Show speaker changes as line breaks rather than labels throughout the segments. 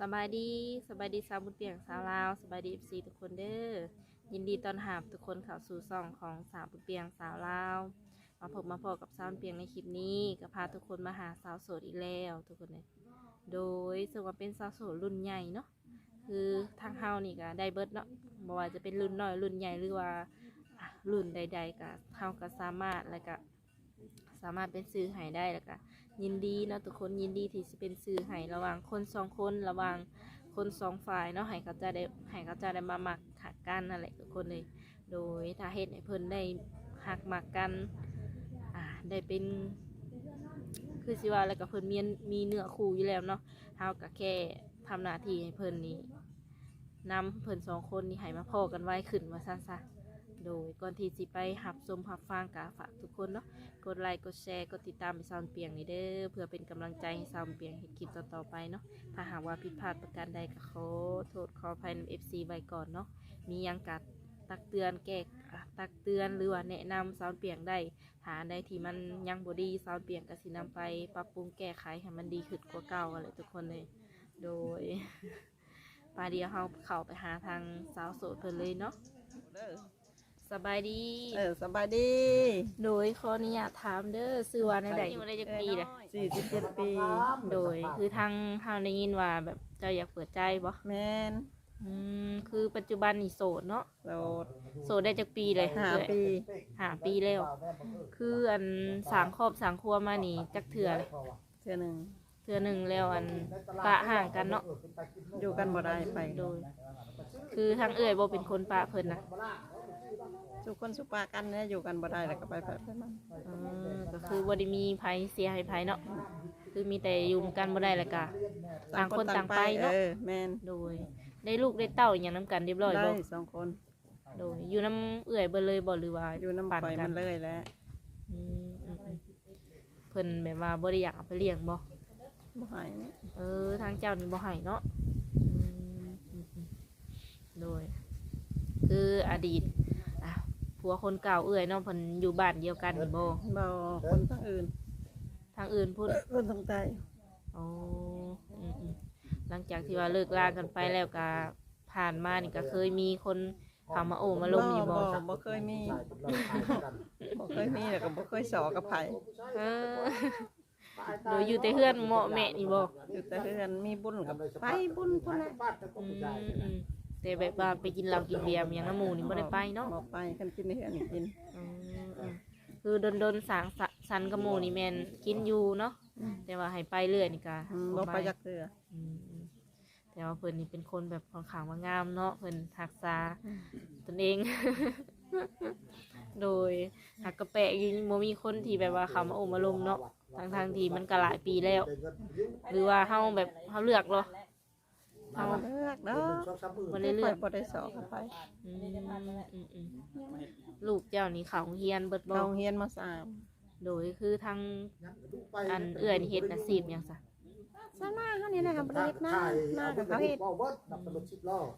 สบายดีสบายดีสาวบุญเปียงสาวลาวสบายดีเอฟซีทุกคนเด้อยินดีต้อนรับทุกคนเข้าสู่ซ่องของสาวบุญเปียงสาวลาวมาพบมาพบกับสาวบุญเปียงในคลิปนี้ก็พาทุกคนมาหาสาวโสดอีกแล้วทุกคนเลยโดยซึ่งว่าเป็นสาวโสดรุ่นใหญ่เนาะคือทางเฮานี่ก็ได้เบิดเนาะบ่ว่าจะเป็นรุ่นน้อยรุ่นใหญ่หรือว่ารุ่นใด ๆก็เฮาก็สามารถแล้วก็ สามารถเป็นซื้อให้ได้แล้วก็ยินดีเนาะทุกคนยินดีที่จะเป็นสื่อให้ระหว่างคนสองคนระหว่างคนสองฝ่ายเนาะให้เขาจะได้ให้เขาจะได้มาหมักหักกันนั่นแหละทุกคนเลย โดยถ้าเหตุให้เพิ่นได้หักหมักกันอ่าได้เป็นคือสิว่าแล้วก็เพิ่นมีมีเนื้อคู่อยู่แล้วเนาะเฮาก็แค่ทำหน้าที่ให้เพิ่นนี่นำเพิ่นสองคนนี่ให้มาพอกันไว้ขึ้นว่าซั่นซะ โดยก่อนที่สิไปหับชมหับฟังกะฝากทุกคนเนาะกดไลค์กดแชร์กดติดตามไปซาวน์เปียงนี่เด้อเพื่อเป็นกำลังใจให้ซาวน์เปียงเห็นคลิปต่อๆไปเนาะถ้าหากว่าผิดพลาดประการใดก็ขอโทษขออภัยใน FC ไว้ก่อนเนาะมียังกัดตักเตือนแก้อะตักเตือนหรือว่าแนะนำซาวน์เปียงได้หาใดที่มันยังบ่ดีซาวน์เปียงก็สินำไปปรับปรุงแก้ไขให้มันดีขึ้นกว่าเก่าอะไรทุกคนเลย โดยปาเดียวเราเข้าไปหาทางสาวโสดเพิ่นเลยเนาะ สบายดี
เออสบายดี
โดยขออนุญาตถามเด้อซื้อว่าในใดอยู่ในจักปีเลย
สี่สิบเจ็ดปี
โดยคือทางเฮาได้ยินว่าแบบเจ้าอยากเปิดใจบ่
แมน
อืมคือปัจจุบันนี่โสดเนาะ
โสด
โสดได้จักปีเลย
ห้า
เอ้ย
ปี
ห้าปีแล้ว คืออันสางครอบสางครัวมานี่จักเถื่อเลย
เทื่อหนึ่ง
เถื่อหนึ่งแล้วอันปะห่างกันเนาะ
อยู่กันบ่ได้ไป
โดย คือทางเอ่ยบ่เป็นคนปะเพิ่นนะ
ทุกคนสุปากันเนี่ยอยู่กันบ่ได้แล้วก็ไปไปไปมา
อืมก็คือบ่ได้มีไผเสียให้ไผเนาะคือมีแต่อยู่กันบ่ได้แล้วก็ต่างคนต่างไปเนาะ
เออแมน
โดย ได้ลูกได้เต้าอหย่างน้ำกันเรียบร้อย
ได้
บ่
สองคน
โดย อยู่น้ำเอื่อยเบดเลยบ่หรือว่า
อยู่น้ำ
ปั่น
ข่อย
กั
มันนเลยแหล้ว
อืมอืมอืมเพิ่นแบบว่าบ่ได้อยากเอาไปเลี้ยงบ่
บ่ใหาย
เออทางเจ้านี่บ่ให้เนาะอืมอืมอืมโดย คืออดีตอะ ผัวคนเก่าเอื่อยเนาะเพิ่นอยู่บ้านเดียวกันนี่บ่
บ่คนทั้งอื่น
ทางอื่นพูด
คนทั้งใต้
อ๋ออืมอืมหลังจากที่ว่าเลิกลากันไปแล้วก็ผ่านมานี่ก็เคยมีคนเข้ามาโอ้มาลมอยู่บ่
บ่บ่เคยมีบ่เคยมีแล้วก็บ่เคยสอกับไผ
เออโดยอยู่แต่เฮือนเหมาะแม่นี่บ่
อยู่แต่เฮือนมีบุญกับไปบุญพุ่นแหละ
อืมอืม แต่แบบว่าไปกินเหล้ากินเบียร์อย่างน้ำหมูนี่ไม่ได้ไปเนาะ
บ่ไปกันกินในเฮือนนี่กิน
อืมอืมคือโดนโดนๆสางสะสันกับหมูนี่แมนกินอยู่เนาะแต่ว่าให้ไปเรื่อยนี่กะ
อืมบ่ไปจักเทื่อ
อืมอืมแต่ว่าเพิ่นนี่เป็นคนแบบค่อนข้างว่างามเนาะเพิ่นทักษาตนเอง โดยหักกระแปะอยิงโมมีคนที่แบบว่าเขามาโอมาลมเนาะทางทางๆที่มันก็หลายปีแล้ว หรือว่าเฮาแบบเฮาเลือกเหรอ เฮา
บ่เลือกเด้อ
บ่ได้เลื
ข่
อ
อกยบ่ได้สอกับไผ
อืมอืมอืมลูกเจ้านี่เขาเฮียนเบิดบ่
เราเฮียนมาสาม
โดยคือทางอันเอื้อยนี่เฮ็ดอาชีพหยังซะ
ซะหน้าเฮานี่นะครับบ่ได้เฮ็ดหน้าหน้ากับเขาเฮ็ด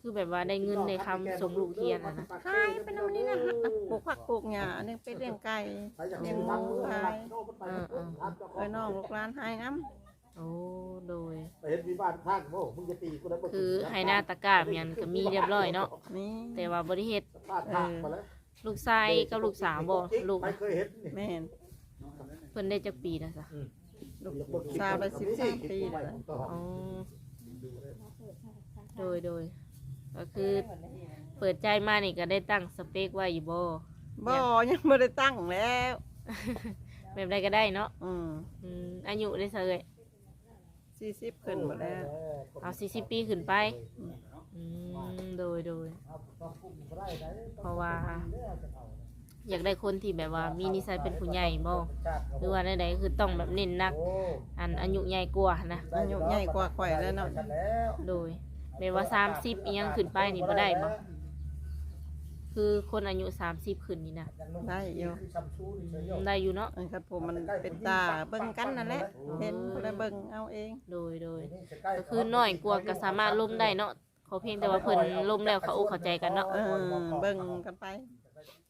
คือแบบว่าได้เงินในคำส่งลูกเฮียนอะนะ
ขายเป็นอันนี้นะปลูกผักปลูกหญ้าอันนึงเป็นเลี้ยงไก่เลี้ยงหมูขาย
เออเออ
เอ้ยน้องลูกหลานให้น้
โอ้โดย
เห็นมีบ้านข้างโม่มึงจะตีกูได้บ่
คือให้หน้าตะกร้าเมียนก็มีเรียบร้อยเนาะำ
นี่
แต่ว่าบ่ได้เฮ็ด
บ้านข้างมาแล้ว
ลูกชายกับลูกสาวบ่ลูก
ไม่เคยเห็นนี่
แม่น
เพิ่นได้จักปีนะซะ
ลูกสาวได้13ปีแล้ว
อ๋อโดยโดยก็คือเปิดใจมานี่ก็ได้ตั้งสเปคไว้อยู่บ่
บ่ยังบ่ได้ตั้งแล้ว
แบบใดก็ได้เนาะ
อืม
อืมอายุได้เสย
40ขึ้นหมดแล้ว
เอาสี่สิบปีขึ้นไปอืมโดยโดย เพราะว่า อยากได้คนที่แบบว่ามีนิสัยเป็นผู้ใหญ่บ่หรือว่าใดๆคือต้องแบบเน้นหนัก อันอายุใหญ่กว่านะ
อายุใหญ่กว่าข่อยแล้วเนาะ
โดยแบบว่าสามสิบยังขึ้นไปนี่บ่ได้บ่ คือคนอายุสามสิบขึ้นนี่นะ
ได้อยู่
ได้อยู่เนาะ
อันครับผมมันเป็นตาเบิ่งกันนั่นแหละเห็นบ่ได้เบิ่งเอาเอง
โดยโดยก็คือน้อยกว่าก็สามารถล้มได้เนาะเขาเพียงแต่ว่าเพิ่นล้มแล้วเขาอกเข้าใจกันเนาะ
เออเบิ่งกันไป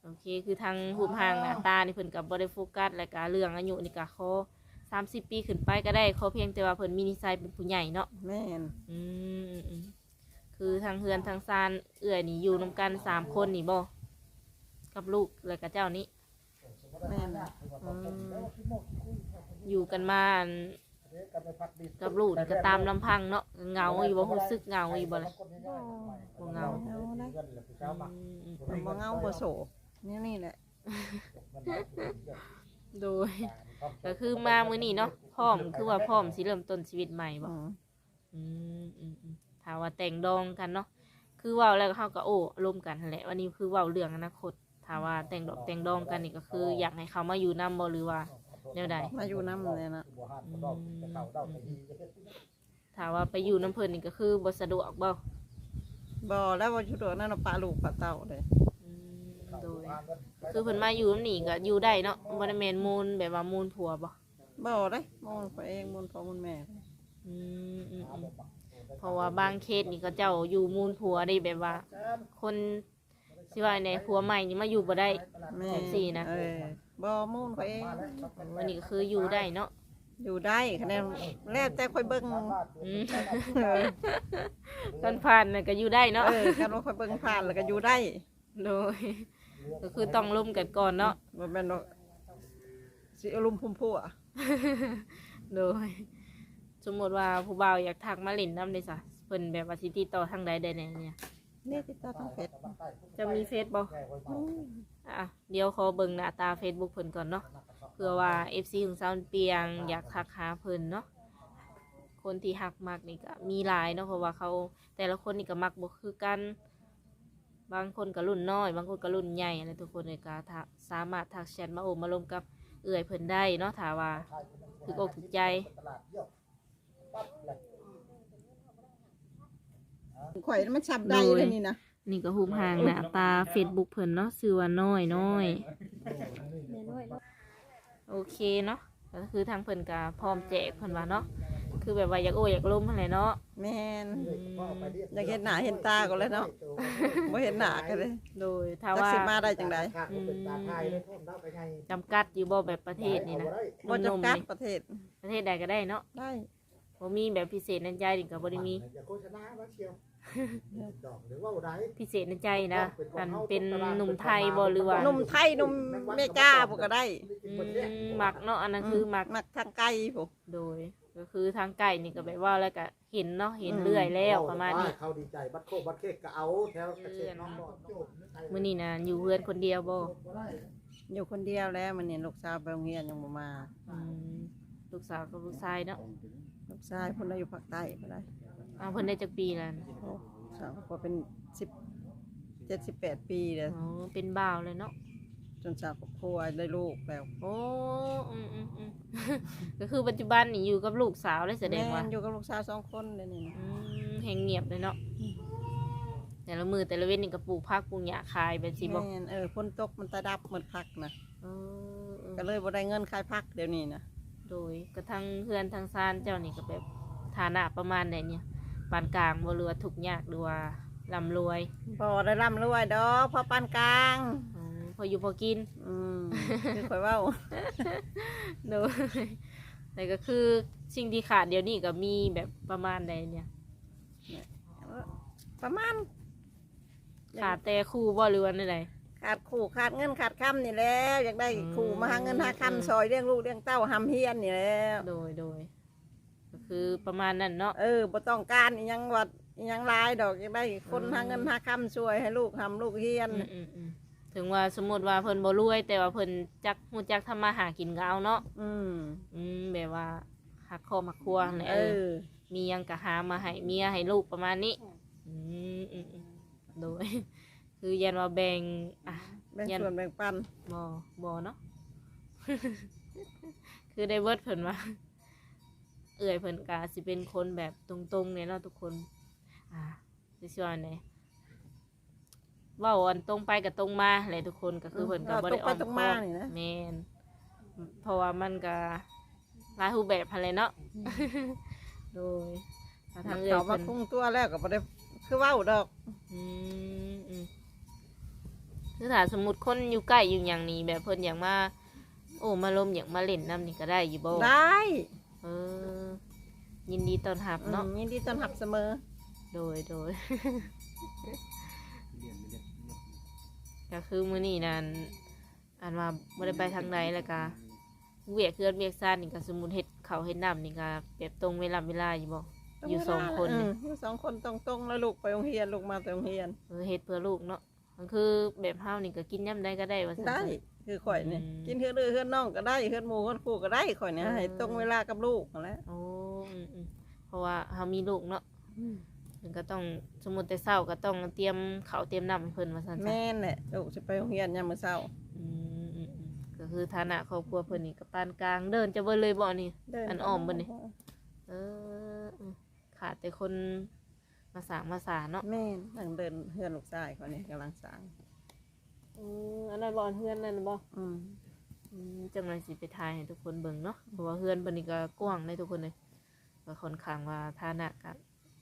โอเคคือทางหูปห่างหน้าตานี่เพิ่นกับบริโฟกัสและก็เรื่องอายุนี่ก็ขอ30ปีขึ้นไปก็ได้ขอเพียงแต่ว่าเพิ่นมีนิสัยเป็นผู้ใหญ่เนาะ
แม่น
อืมอืมอืม คือทางเฮือนทางซานเอื่อยนี่อยู่นํกันสามคนนี่บ่กับลูกแล้วก็เจ้านี้
แม่น
อืมอยู่กันมาอันกับลูกนี่ก็ตามลำพังเนาะเหงาอยู่บ่รู้สึกเหงาอยู่บ่ล่ะบ่เหงา
เงาได้
อืมอืม
มันบ่เงาบ่โศกนี่นี่แหละ
โดย ก็คือมามื้อนี้เนาะพร้อมคือว่าพร้อมสิเริ่มต้นชีวิตใหม่บ่
อืม
อืมอืมอืม ถ้าว่าแต่งดองกันเนาะคือเว้าแล้วก็เฮาก็โอ้ร่วมกันนั่นแหละวันนี้คือเว้าเรื่องอนาคตถ้าว่าแต่งดอกแต่งดองกันนี่ก็คือ อยากให้เขามาอยู่นํบ่หรือว่าแนวใด
มาอยู่น้ำเลยนะ
ถ้าว่าไปอยู่น้ำเพิ่นนี่ก็คือบ่สะดวกบ่
บ่แล้วว่าอยู่ตัวนั่นนะปลาลูกปลาเต่าเลย
อืมโดยคือเพิ่นมาอยู่นำนี่ก็อยู่ได้เนาะบ่ได้แม่นมูลแบบว่ามูลผัวบ่
บ่ได้มองไปเองมองพ่อมองแม่
อืมอืมอืม เพราะว่าบางเคสนี่ก็เจ้าอยู่มูลผัวได้แบบว่า คนสิว่าในผัวใหม่นี่มาอยู่บ่ได้
แม่
แท็กซี่นะ
เออบ่มูนไปเอง
วันนี้ก็คืออยู่ได้เนาะ
อยู่ได้คะแนนแล้วแต่ค่อยเบิ่ง
อืม
เออ
กันผ่านน่ะก็อยู่ได้เนาะ
เออกันว่าค่อยเบิ่งผ่านแล้วก็อยู่ได้
โดยก็คือต้องร่วมกันก่อนเนาะ
บ่แม่นว่าสิอารมณ์พุ่มพัว
โดย สมมติว่าผู้บ่าวอยากทักมาเล่นน้ำได้ซะเพิ่นแบบว่าสิติดต่อทางใดได้แน่เนี่ย
นี่ติดต่อทางเฟซ
จะมีเฟซบ่อะเดี๋ยวขอเบิ่งหน้าตา Facebook เพิ่นก่อนเนาะเพื่อว่า FC ของซาวน์เปียงอยากทักหาเพิ่นเนาะคนที่ฮักมักนี่ก็มีหลายเนาะเพราะว่าเขาแต่ละคนนี่ก็มักบ่คือกัน บางคนก็รุ่นน้อย บางคนก็รุ่นใหญ่อะไรทุกคนเลยก็ทักสามารถทักแชทมาโอบมาลมกับเอื่อยเพิ่นได้เนาะถ้าว่าถูกอกถูกใจ
ข่อยมันชับได้เลยนี่นะ
นี่ก็หุบห่างหน้าตา Facebook เพิ่นเนาะชื่อว่าน้อยน้อยโอเคเนาะก็คือทางเพิ่นก็พร้อมแจกเพิ่นว่าเนาะคือแบบว่าอยากโอ้อยากล้มอะไรเนาะ
แม่น
อืม
อยากเห็นหน้าเห็นตาก็เลยเนาะบ่เห็นหน้ากันเลย
โดยถ้า
จัก
ว่า
สิมาได้จังได
จำกัดอยู่บ่แบบประเทศนี่นะ
บ่
นม
จำกัด
นี่
ประเทศ
ประเทศใดก็ได้เนาะ
ได้
บ่มีแบบพิเศษในใจนี่ก็บ่ได้มี
อย่าโฆษณาว่าเชียวดอกหรือว่าได้
พิเศษในใจนะอันเป็นหนุ่มไทยบ่หรือว่า
หนุ่มไทยหนุ่มเมกาพวกก็ได้
อืมมักเนาะอันนั้นคือมัก
มักทางไกลพวก
โดย ก็คือทางไก่นี่ก็แบบว่าแล้วก็เห็นเนาะเห็นเรื่อยแล้วประมาณนี้
เขาดีใจบัดโคบัดเค้กก็เอาแถวกระเช็ดน้องดอกโจม
มื้อนี้นะอยู่เพื่อนคนเดียวบ่
อยู่คนเดียวแล้วมันเนี่ยลูกสาวไปโรงเรียนยังบ่มา
อืมลูกสาวกับลูกชายเนาะ
ลูกชายเพิ่นน่ะอยู่ภาคใต้ก็ได้
อ้าวเพิ่นได้จักปีแล้วนะ
โอ้สาวก็เป็นสิบเจ็ดสิบแปดปีแล้ว
อ๋อเป็นบ่าวเลยเนาะ
จนสาวครอบครัวได้ลูกแล้ว
โอ้อืมอืมอืม ก็คือปัจจุบันนี่อยู่กับลูกสาวเลยแสดงว่า
ม่นอยู่กับลูกสาวสองคนเลยนี่นะ
อืมแหงเงียบเลยเนาะ แต่ละมือแต่ละเว้นนี่ก็ปลูกผักปลูกหญ้าขายเป็นสิบ่
แม่นเออฝนตกมันตาดับเหมือนพักนะ
เออเออ
ก็เลยบ่ได้เงินขายพักเดี๋ยวนี้นะ
โดยกระทั่งเพื่อนทางซานเจ้านี่ก็แบบฐานะประมาณไหนเนี่ยปานกลางบ่เรือว่าทุกข์ยากหรือว่าร่ำรวย
บ่ได้ร่ำรวยดอกพอปานกลาง
อืมพออยู่พอกิน
อืมคือข่อยเว้า
โดยแต่ก็คือสิ่งที่ขาดเดี๋ยวนี้ก็มีแบบประมาณใดเนี่ย
ประมาณ
ขาดแต่ครู่บ่หรือว่าใด
ขาดขู่ขาดเงินขาดคำนี่แหล้วอยากได้
อืม
ขู่มาหาเงินหา
อืม
คำซอยเลี้ยงลูกเลี้ยงเต้าหำเฮียนนี่แหล้ว
โดยโดยก็คือประมาณนั้นเนาะ
เออบ่ต้องการอีหยังวัดอีหยังหลายดอกอยากได้คน
อืม
หาเงินหาคำช่วยให้ลูกทำลูกเฮียน
อืมอืมอืมถึงว่าสมมติว่าเพิ่นบ่รวย แต่ว่าเพิ่นจักฮู้จักทำมาหากินก็เอาเนาะ
อืม
อืมแบบว่าหักครอบหักครัวนั่นแหละ
เอ
เออ
อ
มีหยังก็หามาให้เมียให้ลูกประมาณนี้อืมอืมอืมโดย คือยันว่าแบ่งอะ
แบ่ง
ยัน
ส่วนแบ่งปัน
บอบอเนาะ คือได้เวิร์ดเพิ่นว่าเอื่อยเพิ่นกาสิเป็นคนแบบตรงๆเนี่ยเนาะทุกคน อ่าสิชวนเนี่ยเว่าอันตรงไปกับตรงมาแหละทุกคนก็คือเพิ่นก็บ่ได้อ้อม
ตรงไปตรงมานี่นะ
แมนเพราะว่ามันก็หลายรูปแบบพันเลยเนาะ โดยถ้าทางเอื่อย
เขามา
เพิ่น
คุ้งตัวแล้วก็บ่ได้คือเว้าดอก
อืมอืม คือถ้าสมมติคนอยู่ใกล้อยู่อย่างนี้แบบเพิ่นอยากมา โอ้มาลมอย่างมาเล่นน้ำนี่ก็ได้อยู่บ่
ได้
เออ ยินดีต้อนรับ
อื
เนาะ
มยินดีต้อนรับเสมอ
โดยโดยก็คือมื้อนี้นั่นอันว่าบ่ได้ไปทางใดแล้วก็เวียกเคือนเวียกซ่านนี่ก็สมมุติเฮ็ดข้าวเฮ็ดน้ำนี่ก็เปรียบตรงเวลาเวลาอยู่บ่ อยู่สองคน
เอ
นี่
ออยู่สองคนตรงๆแล้วลูกไปโรงเรียนลูกมาไปโรงเรียน
เออเฮ็ดเพื่อลูกเนาะ มันคือแบบเฮานี่ก็กินยามใดก็ได้ว่าซั่น
ได้
ๆ
คือข่อยนี่
อืม
กินเฮือนเอื้อเฮือนน้องก็ได้เฮือนหมู่เฮือนคู่ก็ได้ข่อยเนี่ย
เออ
ให้ตรงเวลากับลูกนั่นแหละ
โอ้อืมอืมเพราะว่าเฮามีลูกเนาะมันก็ต้องสมมุติแต่เช้าก็ต้องเตรียมข้าวเตรียมน้ำให้เพิ่นว่าซั่นๆ
แม่นแหละลูกสิไปโรงเรียนยามมื้อเช้า
อืมอืมอืมก็คือฐานะครอบครัวเพิ่นนี่ก็ปานกลางเดินจะเบิ่เลยบ่นี่
เดิ
อันอ้อมเบิ่นนี่ เอออืมขาดแต่คน มาสร้างมาสานเนาะ
แม่นนั่งเดินเฮือนลูกชายเขานี่กำลังสร้าง
อืมอันนั้นบ่อนเฮือนนั่นบ่
อืม
อืมจังไรสิไปทายให้ทุกคนเบิ่งเนาะเพราะว่าเฮือนเพิ่นนี่ก็กว้างเลยทุกคนเลยก็ค่อนข้างว่าฐานะก็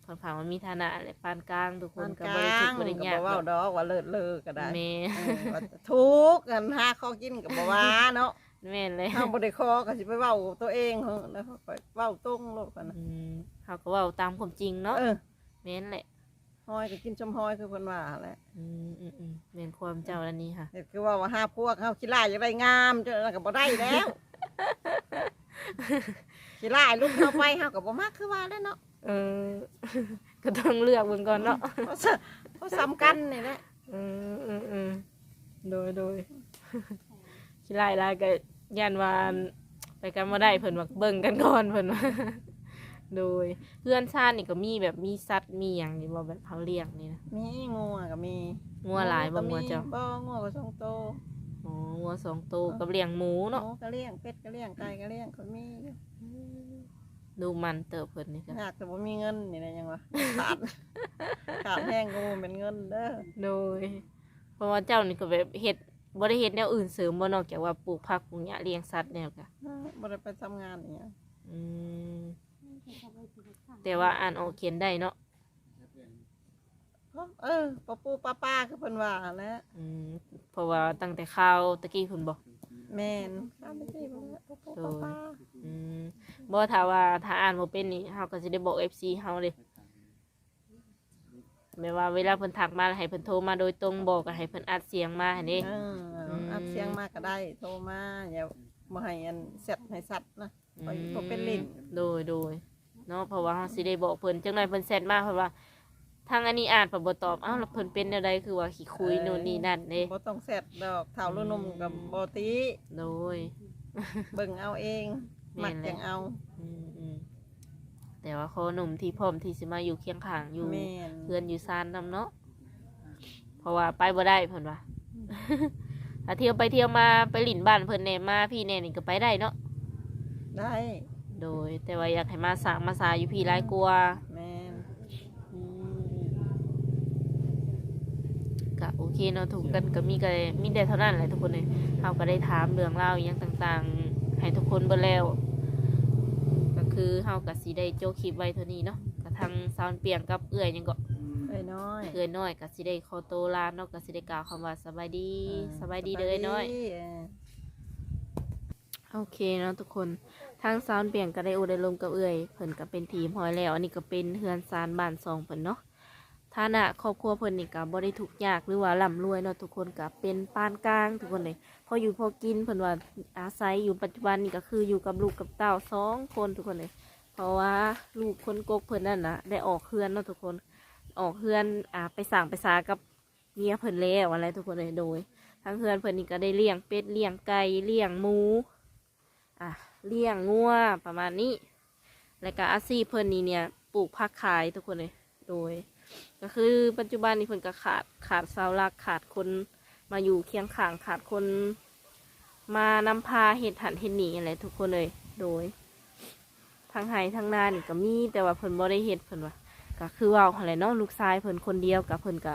ค่อนข้างว่ามีฐานะแหละปานกลางทุกค
ปานน
ก็
ก
บ่ได้
ลา
ทุก
ง
ข์บ่ได้
ก็
ยา
บ่
ก
เว้า
เนาะ
ดอกว่าเลิศเลอก็ได้
แม่
เออว่าทุกข์กันหาข้อกินก็บ่ว่าเนาะ
แม่นเลย
เฮาบ่ได้คอก็สิไปเว้าตัวเองเฮาแล้วก็ไปเว้าตรงโลดกันนะ
อืมเฮาก็เว้าตามความจริงเนาะ
เออ
แม่นแหละ
หอยก็กินชมหอยคือเพิ่นว่าแหละ
อืมอืมอืมแม่นความเจ้าอันนี้ค่ะ
เฮ็ดคือว่าว่าหาพวกเฮาขี้ลายอยากได้งามจังนั้นก็บ่ได้แล้วขี้ลายลุกเข้าไปเฮาก็บ่มักคือว่าแล้วเนาะ
เออ ก็ต้องเลือกเบิ่งก่อนเนาะ
เพราะซะเพราะซ้ำกันนี่แหละ
อืมอืมอืมโดยโดยขี้ไล่ลายก็ยันวาอันไปกันมาได้เพิ่นว่าเบิ่งกันก่อนเพิ่นว่า โดยเพื่อนชาตินี่ก็มีแบบมีสัตว์มีอย่างนี่บ่แบบเขาเลี้ยงนี่นะ
มีงัวก็มี
งัวหลายบ่
ก็
งัวเจ้า
บ่งัวก็สองโตว
อ๋องัวสองตัวกับเลี้ยงหมูเนาะ
หมูก็เลี้ยงเป็ดก็เลี้ยงไก่ก็เลี้ยงก็มี
ดูมันเติบเพิ่นนี่ก็
อยากแต่บ่มีเงินนี่แหละยังวะขาดขาดแห้งก็บ่เป็นเงินเด้อ
โดย เพราะว่าเจ้านี่ก็แบบเฮ็ดบ่ได้เฮ็ดแนวอื่นเสริมบ่นอกจากว่าปลูกผักปลูกหญ้าเลี้ยงสัตว์แนวก็
บ่ได้ไปทำงานอีหยัง
อืม แต่ว่าอ่านออกเขียนได้เนาะ
เออปะปูปะป้าคือเพิ่นว่าแหล้ว
อืมเพราะว่าตั้งแต่ข้าวตะกี้คุณบอก
แม่นข้ามไปสิเพิ่นว่าปะปูปะป้า
อืมบ่ถ้าว่าถ้าอ่านบ่เป็นนี่เฮาก็สิได้บอก FC เฮาเลยแม่ว่าเวลาเพิ่นทักมาแล้วให้เพิ่นโทรมาโดยตรงบอกก็ให้เพิ่นอัดเสียงมาให้เด้
เอออัดเสียงมาก็ได้ โทรมาอย่าบ่ให้อันเสร็จให้สัตว์นะไปบ่เป็นลิ้น
โดยโดย เนาะเพราะว่าเฮาสิได้บอกเพิ่นจังไดเพิ่นแชทมาเพิ่นว่า ทางอันนี้อ่านเพิ่นบ่ตอบอ้าวแล้วเพิ่นเป็นแนวใดคือว่าขี้คุยนู่นนี่นั่นเด้
บ่ต้องเสร็จดอกเท่ารุ่นนมกับบ่ติ
โดย
เบิ่งเอาเอง
แม่
มัก
นแหละ
จังเอา
อืมอืมแต่ว่าขอหนุ่มที่พร้อมที่สิมาอยู่เคียงข้างอยู่
แม่น
เพื่อนอยู่ซานนำเนาะเพราะว่าไปบ่ได้เพิ่นว่าถ้าเที่ยวไปเที่ยวมาไปหลินบ้านเพิ่นแหน่มาพี่แหน่นี่ก็ไปได้เนาะ
ได้
โดย แต่ว่าอยากให้มาสร้างมาสาอยู่พี่หลายกลัวา
แม่น
อืมก็โอเคเนาะถูกกันก็มีก็มีแต่เท่านั้นแหละทุกคนเลยเฮาก็ได้ถามเรื่องราวอหยังต่างๆ ให้ทุกคนเบิ่แล้ว ก็คือเฮาก็สิได้โจกคลิปไว้เท่านี้เนาะก็ทางซาวน์เปียงกับเอื้อยหยังก็
เอ้ยน้อย
เอื้อยน้อยก็สิได้ขอโตวลาเนาะก็สิได้กล่าวคำว่าสบายดีสบายดีเด้อเอ้ยน้อย
เออ
โอเคเนาะทุกคน ทางซาวน์เปลี่ยนก็ได้อุได้ลมกับเอื่อยเพิ่นก็เป็นทีมหอยแล้ว อันนี้ก็เป็นเฮือนซานบ้านซองเพิ่นเนาะฐานะครอบครัวเพิ่นนี่ก็บ่ได้ทุกข์ยากหรือว่าร่ำรวยเนาะทุกคนก็เป็นปานกลางทุกคนเลยพออยู่พอกินเพิ่นว่าอาศัยอยู่ปัจจุบันนี่ก็คืออยู่กับลูกกับเต้าสองคนทุกคนเลยเพราะว่าลูกคนกกเพิ่นนั่นนะได้ออกเฮือนเนาะทุกคนออกเฮือนอ่าไปสั่งไปสากับเมียเพิ่นแล้วอะไรทุกคนเลยโดยทางเฮือนเพิ่นนี่ก็ได้เลี้ยงเป็ดเลี้ยงไก่เลี้ยงหมูอะ เลี้ยงงัวประมาณนี้ แล้วก็อาชีพเพิ่นนี่เนี่ยปลูกผักขายทุกคนเลยโดย ก็คือปัจจุบันนี้เพิ่นก็ขาดขาดเสาหลักขาดคนมาอยู่เคียงข้างขาดคนมานำพาเห็ดหันเห็ดหนีอะไรทุกคนเลย โดยทางไห้ทางนานี่ก็มีแต่ว่าเพิ่นบ่ได้เฮ็ดเพิ่นว่าก็คือว่าอะไรเนาะลูกชายเพิ่นคนเดียวกับเพิ่นก็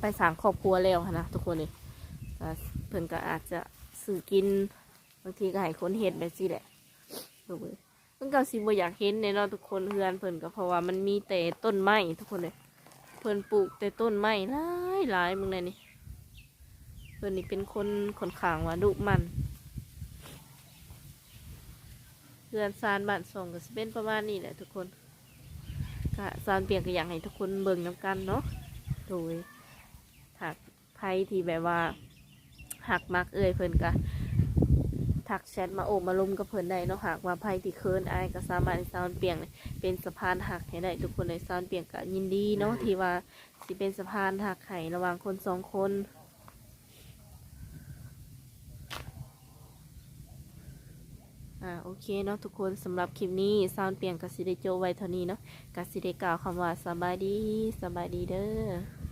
ไปสร้างครอบครัวแล้วนะทุกคนเลยเพิ่นก็อาจจะสื่อกิน บางทีก็ให้คนเห็นแบบสิแหละดูเลยมันก็สิบ่อยากเห็นในเนาะทุกคนเฮือนเพิ่นก็เพราะว่ามันมีแต่ต้นไม้ทุกคนเลยเพิ่นปลูกแต่ต้นไม้หลายหลายมึงเลยนี่เพิ่นนี่เป็นคนขนขางว่าดุมันเพื่อนซานบ้านส่งก็สิเป็นประมาณนี้แหละทุกคนก็ซานเปลี่ยนก็อยากให้ทุกคนเบิ่งน้ำกันเนาะโดยถักไพ่ที่แบบว่าหักมักเอ่ยเพิ่นก็ ทักแชทมาโอบมาลุมกับเพิ่นได้เนาะหากว่าไพ่ที่เคินอายก็สามารถให้ซานเปลี่ยนเป็นสะพานหักให้ได้ทุกคนในซานเปลี่ยนก็ยินดีเนาะที่ว่าสิเป็นสะพานหักให้ระหว่างคนสองคนอ่าโอเคเนาะทุกคนสำหรับคลิปนี้ซาวน์เปลี่ยนกสิได้โจไว้เท่านี้เนาะกสิได้กล่าวคำว่าสบายดีสบายดีเด้อ